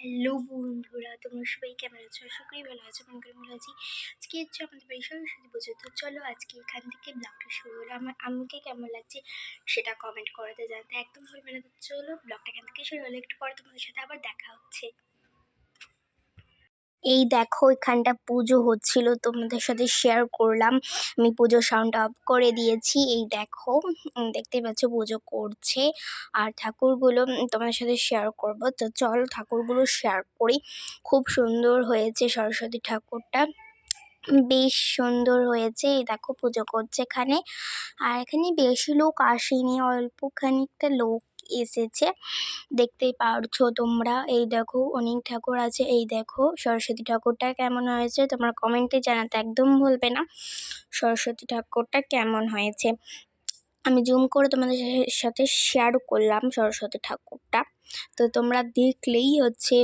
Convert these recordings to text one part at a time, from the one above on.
Hello বন্ধুরা, তোমার সবাই কেমন আছো? সকলেই ভালো আছো মনে করি ভালো আছি। আজকে হচ্ছে আমাদের বাড়ির সরস্বতী পুজো তো চলো আজকে এখান থেকে ব্লগটা শুরু হলো আমার, আমাকে কেমন লাগছে সেটা কমেন্ট করাতে জানতে একদম ভুলবে না। তো চলো ব্লগটা এখান থেকে শুরু হলো একটু পরে তোমাদের সাথে আবার দেখা হচ্ছে। এই দেখো, এখানটা পুজো হচ্ছিল, তোমাদের সাথে শেয়ার করলাম। আমি পুজো সাউন্ড অফ করে দিয়েছি, এই দেখো দেখতে পাচ্ছ পুজো করছে। আর ঠাকুরগুলো তোমাদের সাথে শেয়ার করব। তো চল ঠাকুরগুলো শেয়ার করি। খুব সুন্দর হয়েছে সরস্বতী ঠাকুরটা। বেশ সুন্দর হয়েছে, এই দেখো পুজো করছে এখানে। আর এখানে বেশি লোক আসেনি, অল্প খানিকটা লোক এসেছে। দেখতেই পারছ তোমরা। এই দেখো, অনেক ঠাকুর আছে। এই দেখো, সরস্বতী ঠাকুরটা কেমন হয়েছে? তোমরা কমেন্টে জানাতে একদম ভুলবে না। সরস্বতী ঠাকুরটা কেমন হয়েছে? আমি জুম করে তোমাদের সাথে শেয়ার করলাম সরস্বতী ঠাকুরটা। তো তোমরা দেখলেই হচ্ছে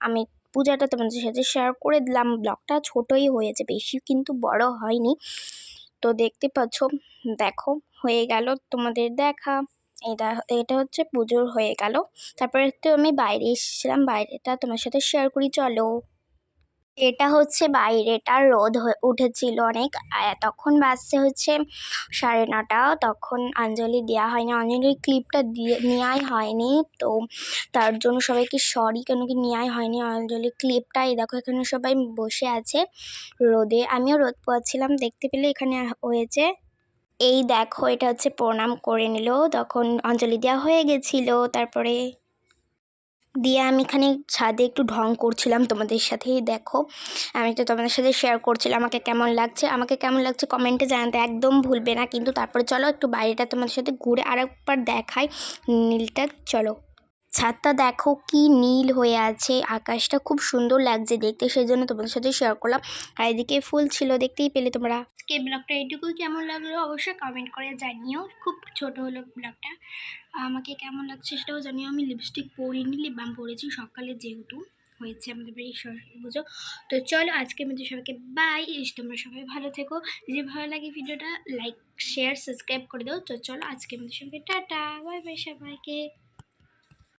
আমি পূজাটা তোমাদের সাথে শেয়ার করে দিলাম। ব্লগটা ছোটই হয়েছে, বেশি কিন্তু বড় হয়নি। তো দেখতে পাচ্ছ, দেখো, হয়ে গেল তোমাদের দেখা। এটা এটা হচ্ছে পুজোর হয়ে গেল। তারপরে তো আমি বাইরে এসেছিলাম, বাইরেটা তোমার সাথে শেয়ার করি, চলো। এটা হচ্ছে বাইরেটা, রোদ উঠেছিল অনেক। তখন বাজছে হচ্ছে সাড়ে নটা, তখন অঞ্জলি দেওয়া হয়নি। অঞ্জলির ক্লিপটা দিয়ে নেওয়াই হয়নি, তো তার জন্য সবাইকে সরি কেন কি নেওয়াই হয়নি। অঞ্জলি ক্লিপটা এই দেখো, এখানে সবাই বসে আছে রোদে। আমিও রোদ পোয়াচ্ছিলাম, দেখতে পেলে এখানে হয়েছে। এই দেখো, এটা হচ্ছে প্রণাম করে নিল, তখন অঞ্জলি দেওয়া হয়ে গেছিল, তারপরে দিয়ে আমি এখানে ছাদে একটু ঢং করছিলাম তোমাদের সাথেই, দেখো। আমি তো তোমাদের সাথে শেয়ার করছিলাম, আমাকে কেমন লাগছে, আমাকে কেমন লাগছে কমেন্টে জানাতে একদম ভুলবে না, কিন্তু তারপরে চলো একটু বাইরেটা তোমাদের সাথে ঘুরে আরেকবার দেখাই, নীলটা, চলো। ছাদটা দেখো কি নীল হয়ে আছে। আকাশটা খুব সুন্দর লাগছে দেখতে সেই জন্য তোমাদের সাথে শেয়ার করলাম। আর এদিকে ফুল ছিল, দেখতেই পেলে তোমরা। আজকে ব্লগটা এইটুকুই। কেমন লাগল অবশ্যই কমেন্ট করে জানিও। খুব ছোট হলো ব্লগটা আমাকে কেমন লাগছে সেটাও জানিও। আমি লিপস্টিক পরিনি লিপ বাম পরেছি। সকালে যেহেতু হয়েছে আমাদের বাড়ির সরস্বতী পুজো। তো চলো আজকে মধ্যে সবাইকে বাই তোমরা সবাই ভালো থেকো। যদি ভালো লাগে ভিডিওটা লাইক শেয়ার সাবস্ক্রাইব করে দাও। তো চলো আজকে মধ্যে সবাইকে টাটা। বাই বাই সবাইকে।